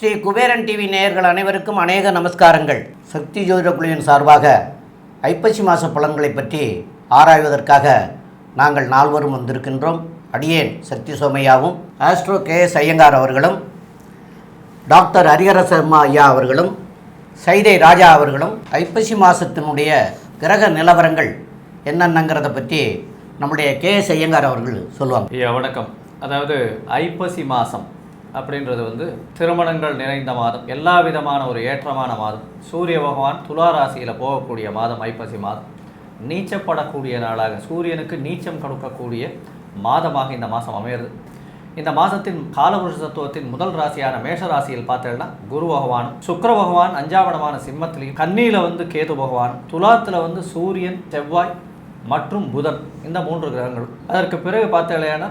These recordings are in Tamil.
ஸ்ரீ குபேரன் டிவி நேயர்கள் அனைவருக்கும் அநேக நமஸ்காரங்கள். சக்தி ஜோதிட குழுவின் சார்பாக ஐப்பசி மாத பலன்களை பற்றி ஆராய்வதற்காக நாங்கள் நால்வரும் வந்திருக்கின்றோம். அடியேன் சக்தி சோமையாவும் ஆஸ்ட்ரோ கே எஸ் ஐயங்கார் அவர்களும் டாக்டர் ஹரிஹர சர்மா ஐயா அவர்களும் சைதை ராஜா அவர்களும் ஐப்பசி மாதத்தினுடைய கிரக நிலவரங்கள் என்னென்னங்கிறத பற்றி நம்முடைய கே எஸ் ஐயங்கார் அவர்கள் சொல்லுவாங்க. ஐயா வணக்கம். அதாவது ஐப்பசி மாதம் அப்படின்றது வந்து திருமணங்கள் நிறைந்த மாதம் எல்லா விதமான ஒரு ஏற்றமான மாதம். சூரிய பகவான் துலா ராசியில் போகக்கூடிய மாதம் ஐப்பசி மாதம். நீச்சப்படக்கூடிய நாளாக சூரியனுக்கு நீச்சம் கொடுக்கக்கூடிய மாதமாக இந்த மாதம் அமையிறது. இந்த மாதத்தின் காலபுருஷ தத்துவத்தின் முதல் ராசியான மேஷ ராசியில் பார்த்தேன்னா குரு பகவானும் சுக்கர பகவான் அஞ்சாவடமான சிம்மத்திலையும் கன்னியில் வந்து கேது பகவான் துலாத்தில் வந்து சூரியன் செவ்வாய் மற்றும் புதன் இந்த மூன்று கிரகங்களும். அதற்கு பிறகு பார்த்தேன்னா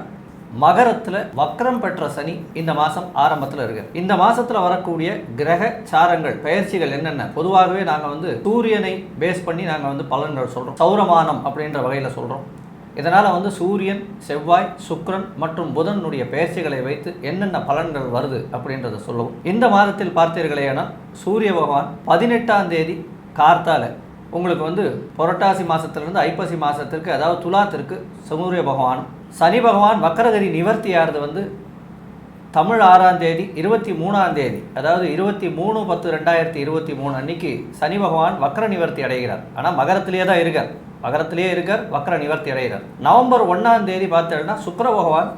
மகரத்தில் வக்ரம் பெற்ற சனி இந்த மாதம் ஆரம்பத்தில் இருக்கு. இந்த மாதத்தில் வரக்கூடிய கிரக சாரங்கள் பயிற்சிகள் என்னென்ன? பொதுவாகவே நாங்கள் வந்து சூரியனை பேஸ் பண்ணி நாங்கள் வந்து பலன்கள் சொல்கிறோம் சௌரமானம் அப்படின்ற வகையில் சொல்கிறோம் இதனால் வந்து சூரியன் செவ்வாய் சுக்ரன் மற்றும் புதனுடைய பெயர்ச்சிகளை வைத்து என்னென்ன பலன்கள் வருது அப்படின்றத சொல்லவும். இந்த மாதத்தில் பார்த்தீர்களேனால் சூரிய பகவான் பதினெட்டாம் தேதி கார்த்தால உங்களுக்கு வந்து புரட்டாசி மாதத்துலேருந்து ஐப்பசி மாதத்திற்கு அதாவது துலாத்திற்கு சூரிய பகவான் சனி பகவான் வக்கரகரி நிவர்த்தியாகிறது வந்து தமிழ் ஆறாம் தேதி இருபத்தி மூணாம் தேதி அதாவது இருபத்தி மூணு பத்து ரெண்டாயிரத்தி இருபத்தி மூணு அன்னைக்கு சனி பகவான் வக்கர நிவர்த்தி அடைகிறார். ஆனால் மகரத்திலேயே தான் இருக்கார். மகரத்திலேயே இருக்கார் வக்கர நிவர்த்தி அடைகிறார். நவம்பர் ஒன்றாம் தேதி பார்த்தோம்னா சுக்கர பகவான்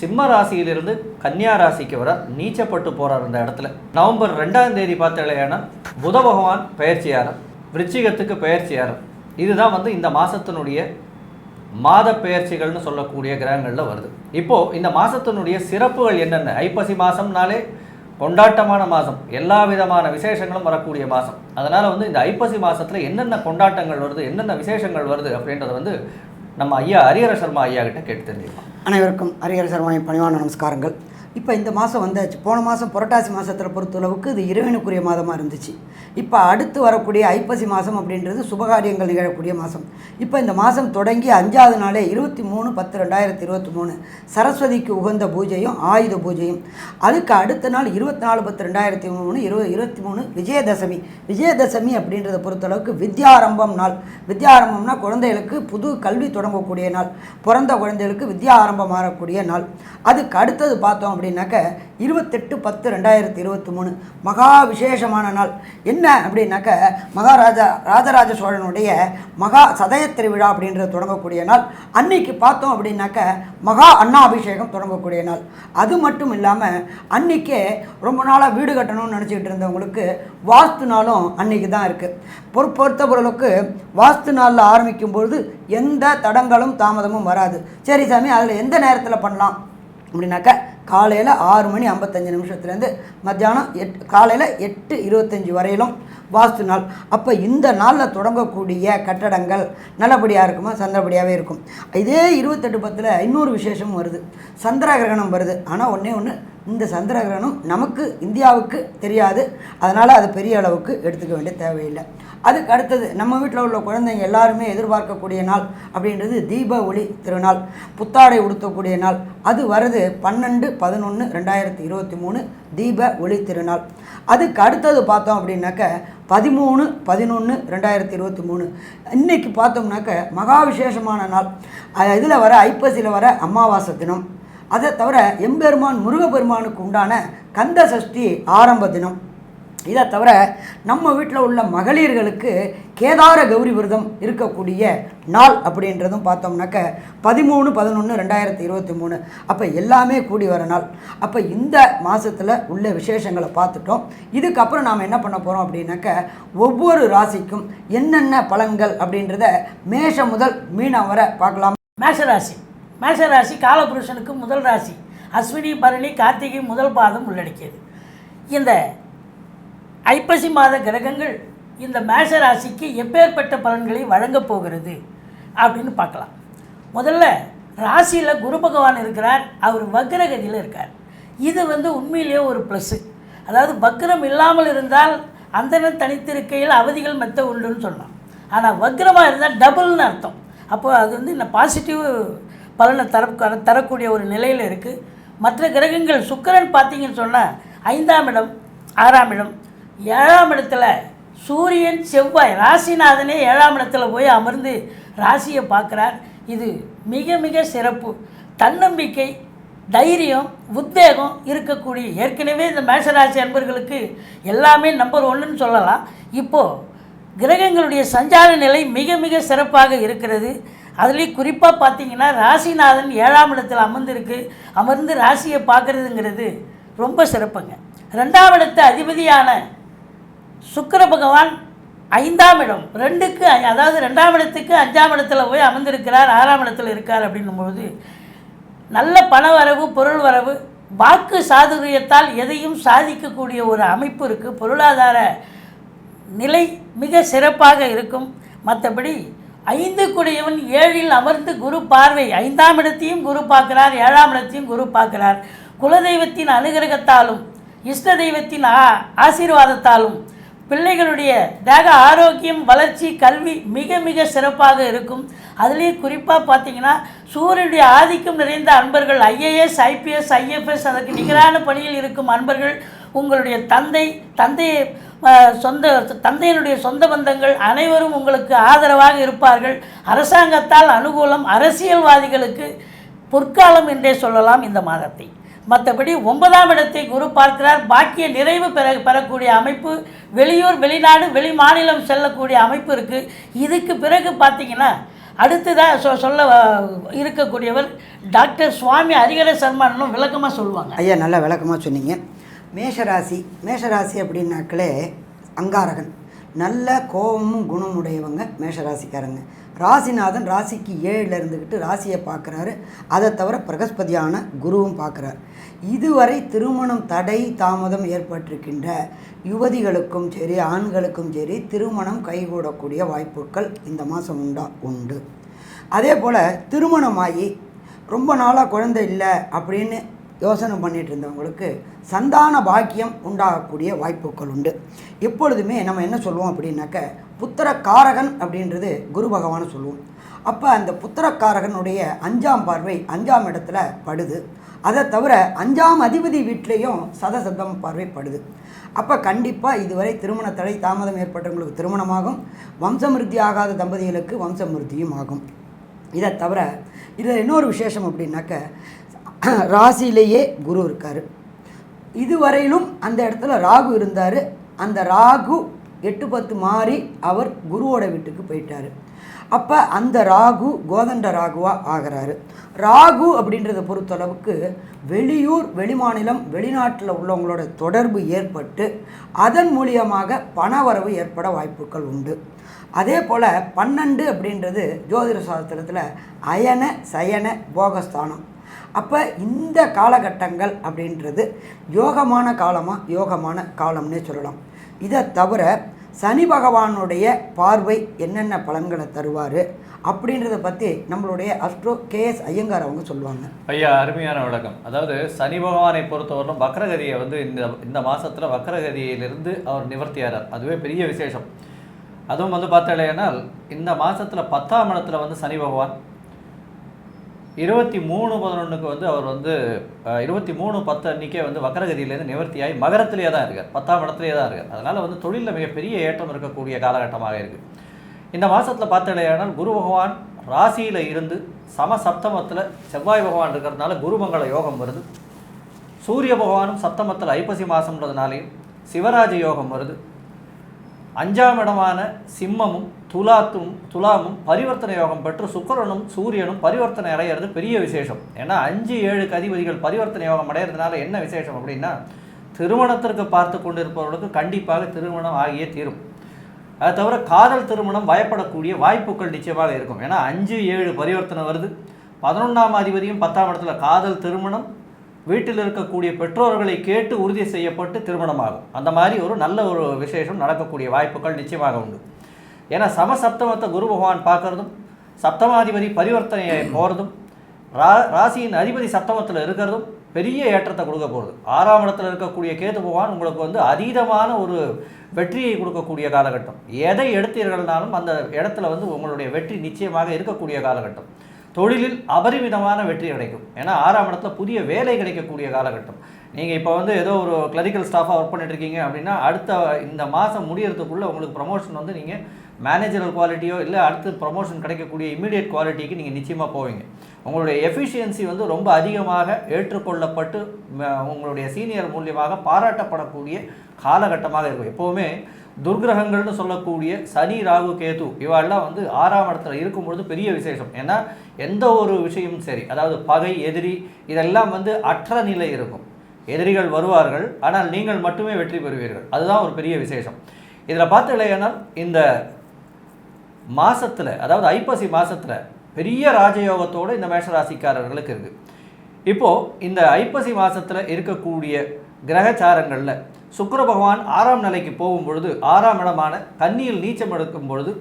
சிம்ம ராசியிலிருந்து கன்னியா ராசிக்கு வர நீச்சப்பட்டு போகிறார் இந்த இடத்துல. நவம்பர் ரெண்டாம் தேதி பார்த்தீங்கன்னா புத பகவான் பயிற்சியாரர் விருச்சிகத்துக்கு பயிற்சியாரர் இதுதான் வந்து இந்த மாதத்தினுடைய மாத பெயர்ச்சிகள்னு சொல்லக்கூடிய கிரகங்களில் வருது. இப்போது இந்த மாதத்தினுடைய சிறப்புகள் என்னென்ன? ஐப்பசி மாதம்னாலே கொண்டாட்டமான மாதம் எல்லா விதமான விசேஷங்களும் வரக்கூடிய மாதம் அதனால் வந்து இந்த ஐப்பசி மாதத்தில் என்னென்ன கொண்டாட்டங்கள் வருது என்னென்ன விசேஷங்கள் வருது அப்படின்றத வந்து நம்ம ஐயா ஹரிஹர சர்மா ஐயா கிட்ட கேட்டு தெரிஞ்சுக்கலாம். அனைவருக்கும் ஹரிஹர சர்மாவின் பணிவான நமஸ்காரங்கள். இப்போ இந்த மாதம் வந்தாச்சு. போன மாதம் புரட்டாசி மாதத்தில் பொறுத்தளவுக்கு இது இறைவனுக்குரிய மாதமாக இருந்துச்சு. இப்போ அடுத்து வரக்கூடிய ஐப்பசி மாதம் அப்படின்றது சுபகாரியங்கள் நிகழக்கூடிய மாதம் இப்போ இந்த மாதம் தொடங்கி அஞ்சாவது நாளே இருபத்தி மூணு பத்து ரெண்டாயிரத்தி இருபத்தி மூணு. சரஸ்வதிக்கு உகந்த பூஜையும் ஆயுத பூஜையும். அதுக்கு அடுத்த நாள் இருபத்தி நாலு பத்து ரெண்டாயிரத்தி மூணு இருபது இருபத்தி மூணு விஜயதசமி. விஜயதசமி அப்படின்றத பொறுத்தளவுக்கு வித்யாரம்பம் நாள். வித்யாரம்பம்னா குழந்தைகளுக்கு புது கல்வி தொடங்கக்கூடிய நாள். பிறந்த குழந்தைகளுக்கு வித்யா ஆரம்பம் மாறக்கூடிய நாள். அதுக்கு அடுத்தது பார்த்தோம் அப்படின்னாக்க இருபத்தெட்டு பத்து ரெண்டாயிரத்தி இருபத்தி மூணு. மகா விசேஷமான நாள். என்ன அப்படின்னாக்க மகாராஜா ராஜராஜ சோழனுடைய மகா சதய திருவிழா அப்படின்றது தொடங்கக்கூடிய நாள். அன்னைக்கு பார்த்தோம் அப்படின்னாக்க மகா அண்ணாபிஷேகம் தொடங்கக்கூடிய நாள். அது மட்டும் இல்லாமல் அன்னைக்கே ரொம்ப நாளாக வீடு கட்டணும்னு நினச்சிக்கிட்டு இருந்தவங்களுக்கு வாஸ்து நாளும் அன்னைக்கு தான் இருக்குது பொறு பொறுத்த பொருளுக்கு வாஸ்து நாளில் ஆரம்பிக்கும் பொழுது எந்த தடங்களும் தாமதமும் வராது. சரி சாமி அதில் எந்த நேரத்தில் பண்ணலாம்? அப்படின்னாக்க காலையில் ஆறு மணி ஐம்பத்தஞ்சு நிமிஷத்துலேருந்து மத்தியானம் எட் காலையில் எட்டு இருபத்தஞ்சி வரையிலும் வாஸ்து நாள். அப்போ இந்த நாளில் தொடங்கக்கூடிய கட்டடங்கள் நல்லபடியாக இருக்குமா? சந்திரபடியாகவே இருக்கும். இதே இருபத்தெட்டு பத்தில் இன்னொரு விசேஷமும் வருது. சந்திர கிரகணம் வருது. ஆனால் ஒன்றே ஒன்று இந்த சந்திர கிரகணம் நமக்கு இந்தியாவுக்கு தெரியாது. அதனால் அது பெரிய அளவுக்கு எடுத்துக்க வேண்டிய தேவையில்லை. அதுக்கு அடுத்தது நம்ம வீட்டில் உள்ள குழந்தைங்க எல்லாருமே எதிர்பார்க்கக்கூடிய நாள் அப்படின்றது தீப ஒளி திருநாள் புத்தாடை உடுத்தக்கூடிய நாள். அது வருது பன்னெண்டு பதினொன்று ரெண்டாயிரத்தி இருபத்தி மூணு தீப ஒளி திருநாள். அதுக்கு அடுத்தது பார்த்தோம் அப்படின்னாக்க பதிமூணு பதினொன்று ரெண்டாயிரத்தி இருபத்தி மூணு. இன்றைக்கி பார்த்தோம்னாக்க மகா விசேஷமான நாள் இதில் வர ஐப்பசியில் வர அமாவாசை தினம். அதை தவிர எம்பெருமான் முருகப்பெருமானுக்கு உண்டான கந்த சஷ்டி ஆரம்ப தினம். இதை தவிர நம்ம வீட்டில் உள்ள மகளிர்களுக்கு கேதார கௌரி விரதம் இருக்கக்கூடிய நாள் அப்படின்றதும் பார்த்தோம்னாக்க பதிமூணு பதினொன்று ரெண்டாயிரத்தி இருபத்தி மூணு. அப்போ எல்லாமே கூடி வர நாள். அப்போ இந்த மாதத்தில் உள்ள விசேஷங்களை பார்த்துட்டோம். இதுக்கப்புறம் நாம் என்ன பண்ண போகிறோம் அப்படின்னாக்க ஒவ்வொரு ராசிக்கும் என்னென்ன பலன்கள் அப்படின்றத மேஷம் முதல் மீனம் வரை பார்க்கலாம்? மேஷராசி. மேஷராசி காலபுருஷனுக்கு முதல் ராசி. அஸ்வினி பரணி கார்த்திகை முதல் பாதம் உள்ளடக்கியது. இந்த ஐப்பசி மாத கிரகங்கள் இந்த மேஷ ராசிக்கு எப்பேற்பட்ட பலன்களை வழங்கப் போகிறது அப்படின்னு பார்க்கலாம். முதல்ல ராசியில் குரு பகவான் இருக்கிறார் அவர் வக்ரகதியில் இருக்கார். இது வந்து உண்மையிலேயே ஒரு ப்ளஸ்ஸு அதாவது வக்ரம் இல்லாமல் இருந்தால் அந்தனர் தனித்திருக்கையில் அவதிகள் மெத்த உண்டுன்னு சொல்லலாம். ஆனால் வக்ரமாக இருந்தால் டபுள்னு அர்த்தம். அப்போது அது வந்து இந்த பாசிட்டிவ் பலனை தர தரக்கூடிய ஒரு நிலையில் இருக்குது மற்ற கிரகங்கள் சுக்கரன் பார்த்தீங்கன்னு சொன்னால் ஐந்தாம் இடம் ஆறாம் இடம் ஏழாம் இடத்துல சூரியன் செவ்வாய் ராசிநாதனே ஏழாம் இடத்துல போய் அமர்ந்து ராசியை பார்க்குறார். இது மிக மிக சிறப்பு. தன்னம்பிக்கை தைரியம் உத்வேகம் இருக்கக்கூடிய ஏற்கனவே இந்த மேஷராசி அன்பர்களுக்கு எல்லாமே நம்பர் ஒன்றுன்னு சொல்லலாம். இப்போது கிரகங்களுடைய சஞ்சார நிலை மிக மிக சிறப்பாக இருக்கிறது. அதுலேயும் குறிப்பாக பார்த்தீங்கன்னா ராசிநாதன் ஏழாம் இடத்தில் அமர்ந்திருக்கு. அமர்ந்து ராசியை பார்க்குறதுங்கிறது ரொம்ப சிறப்புங்க. ரெண்டாம் இடத்து அதிபதியான சுக்கிர பகவான் ஐந்தாம் இடம். ரெண்டுக்கு அதாவது ரெண்டாம் இடத்துக்கு அஞ்சாம் இடத்துல போய் அமர்ந்திருக்கிறார் ஆறாம் இடத்துல இருக்கார் அப்படின்னும்பொழுது நல்ல பண வரவு பொருள் வரவு வாக்கு சாதுரியத்தால் எதையும் சாதிக்கக்கூடிய ஒரு அமைப்பு இருக்குது பொருளாதார நிலை மிக சிறப்பாக இருக்கும். மற்றபடி ஐந்து குடையவன் ஏழில் அமர்ந்து குரு பார்வை ஐந்தாம் இடத்தையும் குரு பார்க்கிறார் ஏழாம் இடத்தையும் குரு பார்க்கிறார். குலதெய்வத்தின் அனுகிரகத்தாலும் இஷ்ட தெய்வத்தின் ஆ ஆசீர்வாதத்தாலும் பிள்ளைகளுடைய தேக ஆரோக்கியம் வளர்ச்சி கல்வி மிக மிக சிறப்பாக இருக்கும். அதுலேயும் குறிப்பாக பார்த்தீங்கன்னா சூரியனுடைய ஆதிக்கம் நிறைந்த அன்பர்கள் ஐஏஎஸ் ஐபிஎஸ் ஐஎஃப்எஸ் அதற்கு நிகரான பணியில் இருக்கும் அன்பர்கள் உங்களுடைய தந்தை தந்தையை சொந்த தந்தையினுடைய சொந்த பந்தங்கள் அனைவரும் உங்களுக்கு ஆதரவாக இருப்பார்கள். அரசாங்கத்தால் அனுகூலம் அரசியல்வாதிகளுக்கு பொற்காலம் என்றே சொல்லலாம் இந்த மாதத்தை. மற்றபடி ஒன்பதாம் இடத்தை குரு பார்க்கிறார். பாக்கிய நிறைவு பெற பெறக்கூடிய அமைப்பு வெளியூர் வெளிநாடு வெளி மாநிலம் செல்லக்கூடிய அமைப்பு இருக்குது இதுக்கு பிறகு பார்த்தீங்கன்னா அடுத்ததாக சொ சொல்ல இருக்கக்கூடியவர் டாக்டர் சுவாமி ஹரிகர சர்மானும் விளக்கமாக சொல்லுவாங்க. ஐயா நல்லா விளக்கமாக சொன்னீங்க. மேஷராசி மேஷராசி அப்படின்னாக்களே அங்காரகன். நல்ல கோபமும் குணமுடையவங்க மேஷராசிக்காரங்க. ராசிநாதன் ராசிக்கு ஏழில் இருந்துக்கிட்டு ராசியை பார்க்குறாரு. அதை தவிர பிரகஸ்பதியான குருவும் பார்க்குறார். இதுவரை திருமணம் தடை தாமதம் ஏற்பட்டிருக்கின்ற யுவதிகளுக்கும் சரி ஆண்களுக்கும் சரி திருமணம் கைகூடக்கூடிய வாய்ப்புகள் இந்த மாதம் உண்டா? உண்டு. அதே போல் திருமணமாகி ரொம்ப நாளாக குழந்தை இல்லை அப்படின்னு யோசனை பண்ணிட்டு இருந்தவங்களுக்கு சந்தான பாக்கியம் உண்டாகக்கூடிய வாய்ப்புகள் உண்டு. எப்பொழுதுமே நம்ம என்ன சொல்லுவோம் அப்படின்னாக்க புத்திரக்காரகன் அப்படின்றது குரு பகவான் சொல்லுவோம். அப்போ அந்த புத்திரக்காரகனுடைய அஞ்சாம் பார்வை அஞ்சாம் இடத்துல படுது. அதை தவிர அஞ்சாம் அதிபதி வீட்லேயும் சதசத்தம் பார்வை படுது. அப்போ கண்டிப்பாக இதுவரை திருமண தடை தாமதம் ஏற்பட்டவங்களுக்கு திருமணமாகும். வம்சமிருத்தி ஆகாத தம்பதிகளுக்கு வம்சமிருத்தியும் ஆகும். இதை தவிர இதில் இன்னொரு விசேஷம் அப்படின்னாக்க ராசியிலேயே குரு இருக்கார். இதுவரையிலும் அந்த இடத்துல ராகு இருந்தார். அந்த ராகு எட்டு பத்து மாறி அவர் குருவோட வீட்டுக்கு போயிட்டார். அப்போ அந்த ராகு கோதண்ட ராகுவாக ஆகிறாரு. ராகு அப்படின்றத பொறுத்தளவுக்கு வெளியூர் வெளிமாநிலம் வெளிநாட்டில் உள்ளவங்களோட தொடர்பு ஏற்பட்டு அதன் மூலியமாக பணவரவு ஏற்பட வாய்ப்புகள் உண்டு. அதே போல் பன்னெண்டு அப்படின்றது ஜோதிட சாஸ்திரத்தில் அயன சயன போகஸ்தானம். அப்போ இந்த காலகட்டங்கள் அப்படின்றது யோகமான காலமாக யோகமான காலம்னே சொல்லலாம். இதை தவிர சனி பகவானுடைய பார்வை என்னென்ன பலன்களை தருவார் அப்படின்றத பற்றி நம்மளுடைய அஸ்ட்ரோ கேஎஸ் ஐயங்கார் அவங்க சொல்லுவாங்க. ஐயா அருமையான விளக்கம். அதாவது சனி பகவானை பொறுத்தவரையிலும் வக்ரகதியை வந்து இந்த இந்த மாசத்துல வக்ரகதியிலிருந்து அவர் நிவர்த்தியாரார் அதுவே பெரிய விசேஷம். அதுவும் வந்து பார்த்தாலேனால் இந்த மாசத்துல பத்தாம் இடத்துல வந்து சனி பகவான் இருபத்தி மூணு பதினொன்றுக்கு வந்து அவர் வந்து இருபத்தி மூணு பத்து அன்னைக்கே வந்து வக்கரகதியிலேருந்து நிவர்த்தியாகி மகரத்திலேயே தான் இருக்கார். பத்தாம் இடத்துலேயே தான் இருக்கார். அதனால் வந்து தொழிலில் மிகப்பெரிய ஏற்றம் இருக்கக்கூடிய காலகட்டமாக இருக்குது இந்த மாதத்தில் பார்த்தாலேயானால் குரு பகவான் ராசியில் இருந்து சம சப்தமத்தில் செவ்வாய் பகவான் இருக்கிறதுனால குருமங்கள யோகம் வருது. சூரிய பகவானும் சப்தமத்தில் ஐப்பசி மாதம்ன்றதுனாலையும் சிவராஜ யோகம் வருது. அஞ்சாம் இடமான சிம்மமும் துலாத்தும் துலாமும் பரிவர்த்தனை யோகம் பெற்று சுக்கிரனும் சூரியனும் பரிவர்த்தனை அடையிறது பெரிய விசேஷம். ஏன்னா அஞ்சு ஏழு அதிபதிகள் பரிவர்த்தனை யோகம் அடையிறதுனால என்ன விசேஷம் அப்படின்னா திருமணத்திற்கு பார்த்து கொண்டிருப்பவர்களுக்கு கண்டிப்பாக திருமணம் ஆகியே தீரும். அதை தவிர காதல் திருமணம் பயப்படக்கூடிய வாய்ப்புகள் நிச்சயமாக இருக்கும். ஏன்னா அஞ்சு ஏழு பரிவர்த்தனை வருது. பதினொன்றாம் அதிபதியும் பத்தாம் இடத்துல காதல் திருமணம் வீட்டில் இருக்கக்கூடிய பெற்றோர்களை கேட்டு உறுதி செய்யப்பட்டு திருமணமாகும். அந்த மாதிரி ஒரு நல்ல ஒரு விசேஷம் நடக்கக்கூடிய வாய்ப்புகள் நிச்சயமாக உண்டு. ஏன்னா சமசப்தமத்தை குரு பகவான் பார்க்கறதும் சப்தமாதிபதி பரிவர்த்தனையை போகிறதும் ரா ராசியின் அதிபதி சப்தமத்தில் இருக்கிறதும் பெரிய ஏற்றத்தை கொடுக்க போகிறது ஆறாம் இடத்துல இருக்கக்கூடிய கேது பகவான் உங்களுக்கு வந்து அதீதமான ஒரு வெற்றியை கொடுக்கக்கூடிய காலகட்டம். எதை எடுத்தீர்கள்னாலும் அந்த இடத்துல வந்து உங்களுடைய வெற்றி நிச்சயமாக இருக்கக்கூடிய காலகட்டம். தொழிலில் அபரிமிதமான வெற்றி கிடைக்கும். ஏன்னா ஆறாம் இடத்துல புதிய வேலை கிடைக்கக்கூடிய காலகட்டம். நீங்கள் இப்போ வந்து ஏதோ ஒரு கிளரிக்கல் ஸ்டாஃபாக ஒர்க் பண்ணிட்டு இருக்கீங்க அப்படின்னா அடுத்த இந்த மாதம் முடியறதுக்குள்ளே உங்களுக்கு ப்ரமோஷன் வந்து நீங்கள் மேனேஜரல் குவாலிட்டியோ இல்லை அடுத்து ப்ரொமோஷன் கிடைக்கக்கூடிய இமீடியட் குவாலிட்டிக்கு நீங்கள் நிச்சயமாக போவீங்க. உங்களுடைய எஃபிஷியன்சி வந்து ரொம்ப அதிகமாக ஏற்றுக்கொள்ளப்பட்டு உங்களுடைய சீனியர் மூலியமாக பாராட்டப்படக்கூடிய காலகட்டமாக இருக்கும். எப்போவுமே துர்கிரகங்கள்னு சொல்லக்கூடிய சனி ராகு கேது இவாளெல்லாம் வந்து ஆறாம் இடத்துல இருக்கும்பொழுது பெரிய விசேஷம். ஏன்னா எந்த ஒரு விஷயமும் சரி அதாவது பகை எதிரி இதெல்லாம் வந்து அற்ற நிலை இருக்கும். எதிரிகள் வருவார்கள் ஆனால் நீங்கள் மட்டுமே வெற்றி பெறுவீர்கள். அதுதான் ஒரு பெரிய விசேஷம். இதில் பார்த்தீங்களேனால் இந்த மாதத்தில் அதாவது ஐப்பசி மாதத்தில் பெரிய ராஜயோகத்தோடு இந்த மேஷராசிக்காரர்களுக்கு இருக்குது இப்போது இந்த ஐப்பசி மாதத்தில் இருக்கக்கூடிய கிரகச்சாரங்களில் சுக்கர பகவான் ஆறாம் நிலைக்கு போகும் பொழுது ஆறாம் இடமான கன்னியில் நீச்சம் எடுக்கும் பொழுது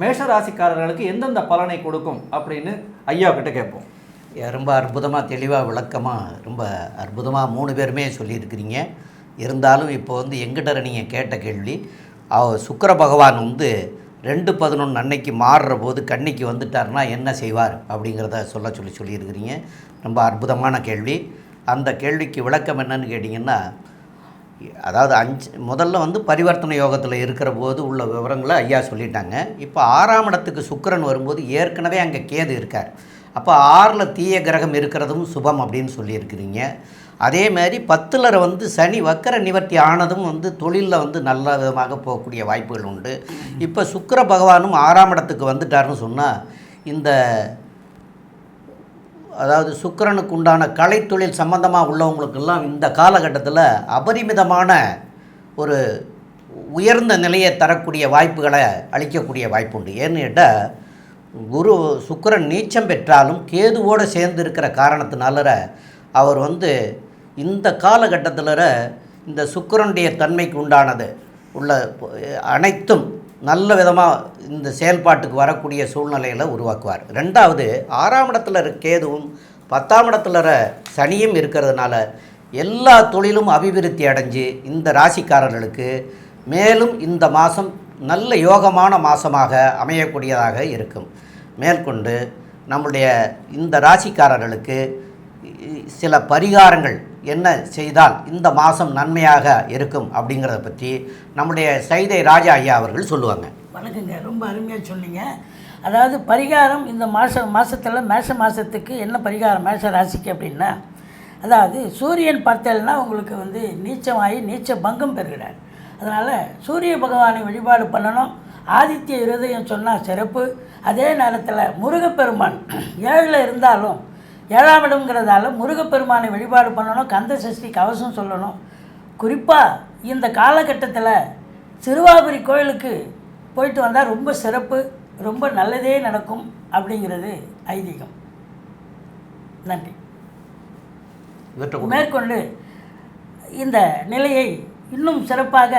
மேஷராசிக்காரர்களுக்கு எந்தெந்த பலனை கொடுக்கும் அப்படின்னு ஐயா கிட்ட கேட்போம். ரொம்ப அற்புதமாக தெளிவாக விளக்கமாக ரொம்ப அற்புதமாக மூணு பேருமே சொல்லியிருக்கிறீங்க. இருந்தாலும் இப்போ வந்து எங்கிட்ட நீங்கள் கேட்ட கேள்வி அவ சுக்கிர பகவான் வந்து ரெண்டு பதினொன்று அன்னைக்கு மாறுற போது கன்னிக்கு வந்துட்டார்னா என்ன செய்வார் அப்படிங்கிறத சொல்ல சொல்லி சொல்லியிருக்கிறீங்க. ரொம்ப அற்புதமான கேள்வி. அந்த கேள்விக்கு விளக்கம் என்னன்னு கேட்டிங்கன்னா அதாவது அஞ்சு முதல்ல வந்து பரிவர்த்தனை யோகத்தில் இருக்கிற போது உள்ள விவரங்களை ஐயா சொல்லிட்டாங்க. இப்போ ஆறாம் இடத்துக்கு சுக்கிரன் வரும்போது ஏற்கனவே அங்கே கேது இருக்கார். அப்போ ஆறில் தீய கிரகம் இருக்கிறதும் சுபம் அப்படின்னு சொல்லியிருக்கிறீங்க. அதே மாதிரி பத்தில் வந்து சனி வக்கர நிவர்த்தி ஆனதும் வந்து தொழிலில் வந்து நல்ல விதமாக போகக்கூடிய வாய்ப்புகள் உண்டு. இப்போ சுக்கர பகவானும் ஆறாம் இடத்துக்கு வந்துட்டார்னு சொன்னால் இந்த அதாவது சுக்கரனுக்கு உண்டான கலைத்தொழில் சம்பந்தமாக உள்ளவங்களுக்கெல்லாம் இந்த காலகட்டத்தில் அபரிமிதமான ஒரு உயர்ந்த நிலையை தரக்கூடிய வாய்ப்புகளை அளிக்கக்கூடிய வாய்ப்பு உண்டு ஏன்னு கேட்டால் குரு சுக்கரன் நீச்சம் பெற்றாலும் கேதுவோடு சேர்ந்து இருக்கிற காரணத்தினால அவர் வந்து இந்த காலகட்டத்தில் இந்த சுக்கரனுடைய தன்மைக்கு உண்டானது. உள்ள அனைத்தும் நல்ல விதமாக இந்த செயல்பாட்டுக்கு வரக்கூடிய சூழ்நிலைகளை உருவாக்குவார். ரெண்டாவது ஆறாம் இடத்துல கேதுவும் பத்தாம் இடத்துல சனியும் இருக்கிறதுனால எல்லா தொழிலும் அபிவிருத்தி அடைஞ்சு இந்த ராசிக்காரர்களுக்கு மேலும் இந்த மாதம் நல்ல யோகமான மாதமாக அமையக்கூடியதாக இருக்கும். மேற்கொண்டு நம்முடைய இந்த ராசிக்காரர்களுக்கு சில பரிகாரங்கள் என்ன செய்தால் இந்த மாதம் நன்மையாக இருக்கும் அப்படிங்கிறத பற்றி நம்முடைய சைதை ராஜா ஐயா அவர்கள் சொல்லுவாங்க. வணக்கங்க ரொம்ப அருமையாக சொன்னீங்க. அதாவது பரிகாரம் இந்த மாத மாதத்தில் மேஷ மாதத்துக்கு என்ன பரிகாரம் மேஷ ராசிக்கு அப்படின்னா அதாவது சூரியன் பார்த்தேன்னா உங்களுக்கு வந்து நீச்சமாகி நீச்ச பங்கம் பெறுகிறார். அதனால் சூரிய பகவானை வழிபாடு பண்ணணும். ஆதித்ய இருதயம் சொன்னால் சிறப்பு. அதே நேரத்தில் முருகப்பெருமான் ஏழில் இருந்தாலும் ஏழாம் இடம்ங்கிறதால முருகப்பெருமானை வழிபாடு பண்ணணும் கந்த சஷ்டி கவசம் சொல்லணும். குறிப்பாக இந்த காலகட்டத்தில் சிறுவாபுரி கோயிலுக்கு போயிட்டு வந்தால் ரொம்ப சிறப்பு ரொம்ப நல்லதே நடக்கும் அப்படிங்கிறது ஐதீகம். நன்றி. மேற்கொண்டு இந்த நிலையை இன்னும் சிறப்பாக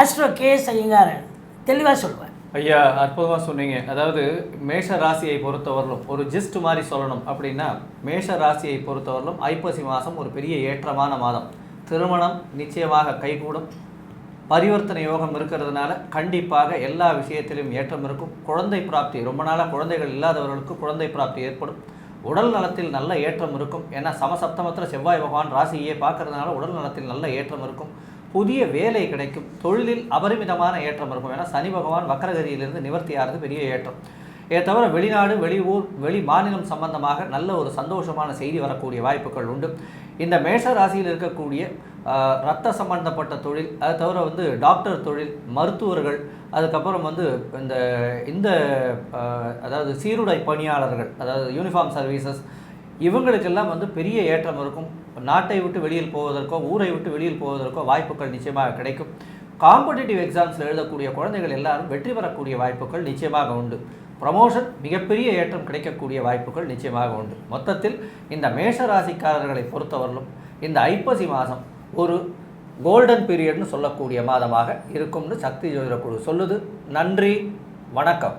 ஆஸ்ட்ரோ கேஎஸ் ஐயங்கார் தெளிவாக சொல்லுவார் ஐயா அற்புதமாக சொன்னீங்க. அதாவது மேஷ ராசியை பொறுத்தவரையிலும் ஒரு ஜிஸ்ட் மாதிரி சொல்லணும் அப்படின்னா மேஷ ராசியை பொறுத்தவரையிலும் ஐப்பசி மாதம் ஒரு பெரிய ஏற்றமான மாதம். திருமணம் நிச்சயமாக கைகூடும். பரிவர்த்தனை யோகம் இருக்கிறதுனால கண்டிப்பாக எல்லா விஷயத்திலும் ஏற்றம் இருக்கும். குழந்தை பிராப்தி ரொம்ப நாளாக குழந்தைகள் இல்லாதவர்களுக்கு குழந்தை பிராப்தி ஏற்படும். உடல் நலத்தில் நல்ல ஏற்றம் இருக்கும். ஏன்னா சமசப்தமத்தில் செவ்வாய் பகவான் ராசியே பார்க்கறதுனால உடல் நலத்தில் நல்ல ஏற்றம் இருக்கும். புதிய வேலை கிடைக்கும். தொழிலில் அபரிமிதமான ஏற்றம் இருக்கும். ஏன்னா சனி பகவான் வக்கரகரியிலிருந்து நிவர்த்தி ஆகிறது பெரிய ஏற்றம். இதை தவிர வெளிநாடு வெளியூர் வெளி மாநிலம் சம்பந்தமாக நல்ல ஒரு சந்தோஷமான செய்தி வரக்கூடிய வாய்ப்புகள் உண்டு. இந்த மேஷ ராசியில் இருக்கக்கூடிய ரத்த சம்பந்தப்பட்ட தொழில் அது தவிர வந்து டாக்டர் தொழில் மருத்துவர்கள் அதுக்கப்புறம் வந்து இந்த இந்த அதாவது சீருடை பணியாளர்கள் அதாவது யூனிஃபார்ம் சர்வீசஸ் இவங்களுக்கெல்லாம் வந்து பெரிய ஏற்றம் இருக்கும். நாட்டை விட்டு வெளியில் போவதற்கோ ஊரை விட்டு வெளியில் போவதற்கோ வாய்ப்புகள் நிச்சயமாக கிடைக்கும். காம்படிட்டிவ் எக்ஸாம்ஸில் எழுதக்கூடிய குழந்தைகள் எல்லாரும் வெற்றி பெறக்கூடிய வாய்ப்புகள் நிச்சயமாக உண்டு. ப்ரமோஷன் மிகப்பெரிய ஏற்றம் கிடைக்கக்கூடிய வாய்ப்புகள் நிச்சயமாக உண்டு. மொத்தத்தில் இந்த மேஷ ராசிக்காரர்களை பொறுத்தவரையிலும் இந்த ஐப்பசி மாதம் ஒரு கோல்டன் பீரியட்னு சொல்லக்கூடிய மாதமாக இருக்கும்னு சக்தி ஜோதிட குழு சொல்லுது. நன்றி வணக்கம்.